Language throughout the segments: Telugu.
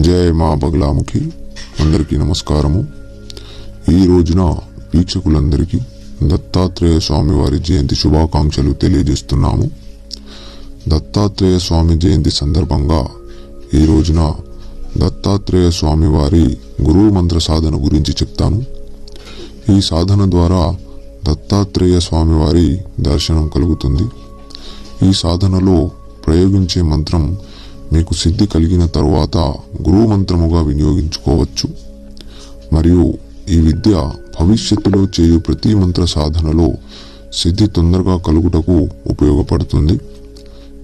జయ మా బగలాముఖి. అందరికీ నమస్కారము. ఈ రోజున వీక్షకులందరికీ దత్తాత్రేయ స్వామి వారి జయంతి శుభాకాంక్షలు తెలియజేస్తున్నాము. దత్తాత్రేయ స్వామి జయంతి సందర్భంగా ఈ రోజున దత్తాత్రేయ స్వామి వారి గురువు మంత్ర సాధన గురించి చెప్తాను. ఈ సాధన ద్వారా దత్తాత్రేయ స్వామి వారి దర్శనం కలుగుతుంది. ఈ సాధనలో ప్రయోగించే మంత్రం మీకు సిద్ధి కలిగిన తరువాత గురువు మంత్రముగా వినియోగించుకోవచ్చు. మరియు ఈ విద్య భవిష్యత్తులో చేయు ప్రతి మంత్ర సాధనలో సిద్ధి తొందరగా కలుగుటకు ఉపయోగపడుతుంది.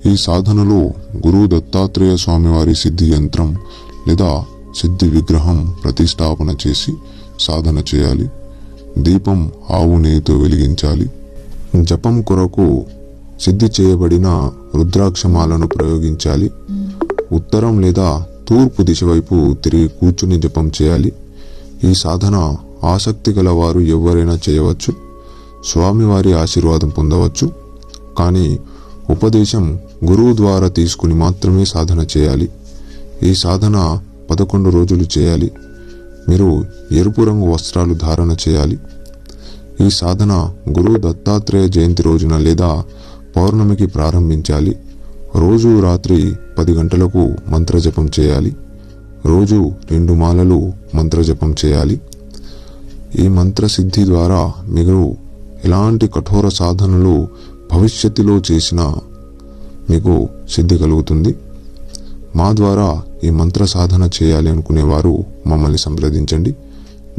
ఈ సాధనలో గురువు దత్తాత్రేయ స్వామివారి సిద్ధి యంత్రం లేదా సిద్ధి విగ్రహం ప్రతిష్టాపన చేసి సాధన చేయాలి. దీపం ఆవు నెయ్యితో వెలిగించాలి. జపం కొరకు సిద్ధి చేయబడిన రుద్రాక్షమాలను ప్రయోగించాలి. ఉత్తరం లేదా తూర్పు దిశ వైపు తిరిగి కూర్చుని జపం చేయాలి. ఈ సాధన ఆసక్తి గల వారు ఎవరైనా చేయవచ్చు. స్వామివారి ఆశీర్వాదం పొందవచ్చు. కానీ ఉపదేశం గురువు ద్వారా తీసుకుని మాత్రమే సాధన చేయాలి. ఈ సాధన పదకొండు రోజులు చేయాలి. మీరు ఎరుపు రంగు వస్త్రాలు ధారణ చేయాలి. ఈ సాధన గురువు దత్తాత్రేయ జయంతి రోజున లేదా పౌర్ణమికి ప్రారంభించాలి. రోజు రాత్రి పది గంటలకు మంత్రజపం చేయాలి. రోజు రెండు మాలలు మంత్రజపం చేయాలి. ఈ మంత్ర సిద్ధి ద్వారా మీరు ఎలాంటి కఠోర సాధనలు భవిష్యత్తులో చేసినా మీకు సిద్ధి కలుగుతుంది. మా ద్వారా ఈ మంత్ర సాధన చేయాలి అనుకునేవారు మమ్మల్ని సంప్రదించండి.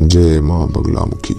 జయ మా బగులాముఖి.